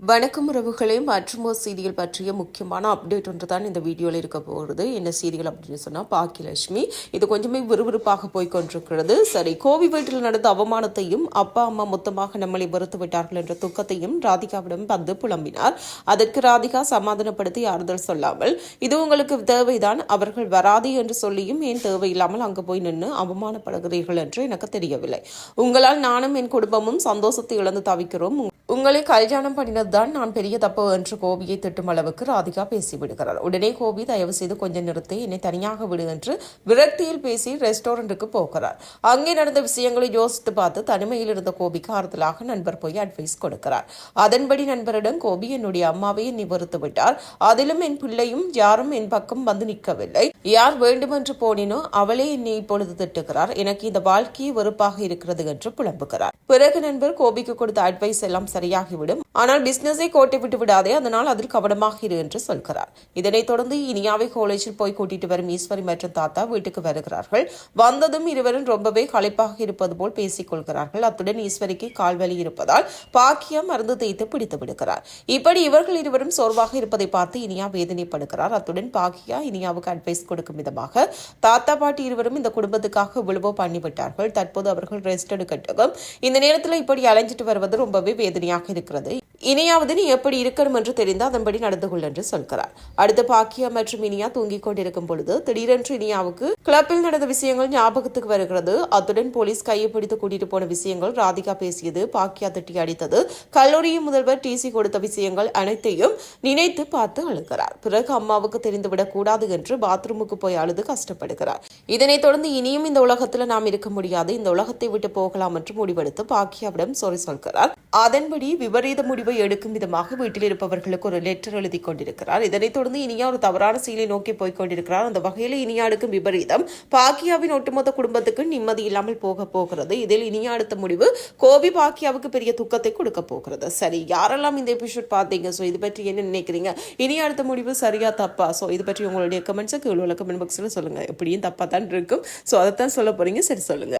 வணக்கம் உறவுகளே மற்றும் ஒரு சீரியல் பற்றிய முக்கியமான அப்டேட் ஒன்று தான் இந்த வீடியோவில் இருக்க போகிறது என்ன சீரியல் அப்படின்னு சொன்னால் பாக்கியலட்சுமி. இது கொஞ்சமே விறுவிறுப்பாக போய்கொண்டிருக்கிறது சரி கோவி வீட்டில் நடந்த அவமானத்தையும் அப்பா அம்மா மொத்தமாக நம்மளை வெறுத்து விட்டார்கள் என்ற துக்கத்தையும் ராதிகாவிடம் வந்து புலம்பினார். அதற்கு ராதிகா சமாதானப்படுத்தி ஆறுதல் சொல்லாமல் இது உங்களுக்கு தேவைதான் அவர்கள் வராது என்று சொல்லியும் ஏன் தேவையில்லாமல் அங்கு போய் நின்று அவமானப்படுகிறீர்கள் என்று எனக்கு தெரியவில்லை. உங்களால் நானும் என் குடும்பமும் சந்தோஷத்தை இழந்து தவிக்கிறோம். உங்களை கல்யாணம் பண்ணினதுதான் நான் பெரிய தப்பு என்று கோபியை திட்டும் அளவுக்கு ராதிகா பேசிவிடுகிறார் உடனே கோபி தயவு செய்து கொஞ்சம் நிறுத்தி. என்னை தனியாக விடு என்று விரக்தியில் பேசி ரெஸ்டாரண்ட்டுக்கு போகிறார். அங்கே நடந்த விஷயங்களை யோசித்து பார்த்து தனிமையில் இருந்த கோபிக்கு ஆறுதலாக நண்பர் போய் அட்வைஸ் கொடுக்கிறார். அதன்படி நண்பரிடம் கோபி என்னுடைய அம்மாவை என்னை விட்டார் அதிலும் என் பிள்ளையும் யாரும் என் பக்கம் வந்து நிற்கவில்லை. யார் வேண்டுமென்று போனினோ அவளே என்னை இப்பொழுது திட்டுகிறார். எனக்கு இந்த வாழ்க்கையே வெறுப்பாக இருக்கிறது என்று புலம்புகிறார். பிறகு நண்பர் கோபிக்கு கொடுத்த அட்வைஸ் எல்லாம் சரியாகிவிடும். ஆனால் பிசினஸை கோட்டை விட்டு விடாதே அதனால் அதில் கவனமாக இரு என்று சொல்கிறார். இதனைத் தொடர்ந்து இனியாவை காலேஜில் போய் கூட்டிட்டு வரும் ஈஸ்வரி மற்றும் தாத்தா வீட்டுக்கு வருகிறார்கள். வந்ததும் இருவரும் ரொம்பவே களைப்பாக இருப்பது போல் பேசிக் கொள்கிறார்கள். அத்துடன் ஈஸ்வரிக்கு கால்வலி இருப்பதால் பாக்கியா மருந்து தேய்த்து பிடித்து விடுகிறார். இப்படி இவர்கள் இருவரும் சோர்வாக இருப்பதை பார்த்து இனியா வேதனைப்படுகிறார். அத்துடன் பாக்கியா இனியாவுக்கு அட்வைஸ் கொடுக்கும் விதமாக தாத்தா பாட்டி இருவரும் இந்த குடும்பத்துக்காக விழுவோ பண்ணிவிட்டார்கள். தற்போது அவர்கள் ரெஸ்ட் எடுக்கட்டும். இந்த நேரத்தில் இப்படி அலைஞ்சிட்டு வருவது ரொம்பவே வேதனை வேதனையாக இருக்கிறது. இனியாவது நீ எப்படி இருக்கணும் என்று தெரிந்து அதன்படி நடந்து கொள் என்று சொல்கிறார். அடுத்து பாக்கியா மற்றும் இனியா தூங்கிக் கொண்டிருக்கும் பொழுது திடீரென்று இனியாவுக்கு கிளப்பில் நடந்த விஷயங்கள் ஞாபகத்துக்கு வருகிறது. அத்துடன் போலீஸ் கையை பிடித்து கூட்டிட்டு போன விஷயங்கள் ராதிகா பேசியது பாக்கியா திட்டி அடித்தது கல்லூரியின் முதல்வர் டிசி கொடுத்த விஷயங்கள் அனைத்தையும் நினைத்து பார்த்து அழுகிறார். பிறகு அம்மாவுக்கு தெரிந்துவிடக் கூடாது என்று பாத்ரூமுக்கு போய் அழுது கஷ்டப்படுகிறார். இதனைத் தொடர்ந்து இனியும் இந்த உலகத்தில் நாம் இருக்க முடியாது. இந்த உலகத்தை விட்டு போகலாம் என்று முடிவெடுத்து பாக்கியாவிடம் சொறி சொல்கிறார். அதன்படி விபரீத முடிவை எடுக்கும் விதமாக வீட்டில் இருப்பவர்களுக்கு ஒரு லெட்டர் எழுதி கொண்டிருக்கிறார். இதனைத் தொடர்ந்து இனியா ஒரு தவறான செயலை நோக்கி போய்க் கொண்டிருக்கிறார். அந்த வகையில் இனியா எடுக்கும் விபரீதம். பாக்கியாவின் ஒட்டுமொத்த குடும்பத்துக்கு நிம்மதி இல்லாமல் போக போகிறது. இதில் இனியா அடுத்த முடிவு கோபி பாக்கியாவுக்கு பெரிய துக்கத்தை கொடுக்க போகிறது. சரி யாரெல்லாம் இந்த எபிசோட் பார்த்தீங்க? ஸோ இது பற்றி என்ன நினைக்கிறீங்க? இனியா அடுத்த முடிவு சரியா தப்பா? ஸோ இது பற்றி உங்களுடைய கமெண்ட்ஸை கீழே உள்ள கமெண்ட் பாக்ஸில் சொல்லுங்கள் எப்படியும் தப்பா தான் இருக்கும். ஸோ அதைத்தான் சொல்ல போகிறீங்க சரி சொல்லுங்கள்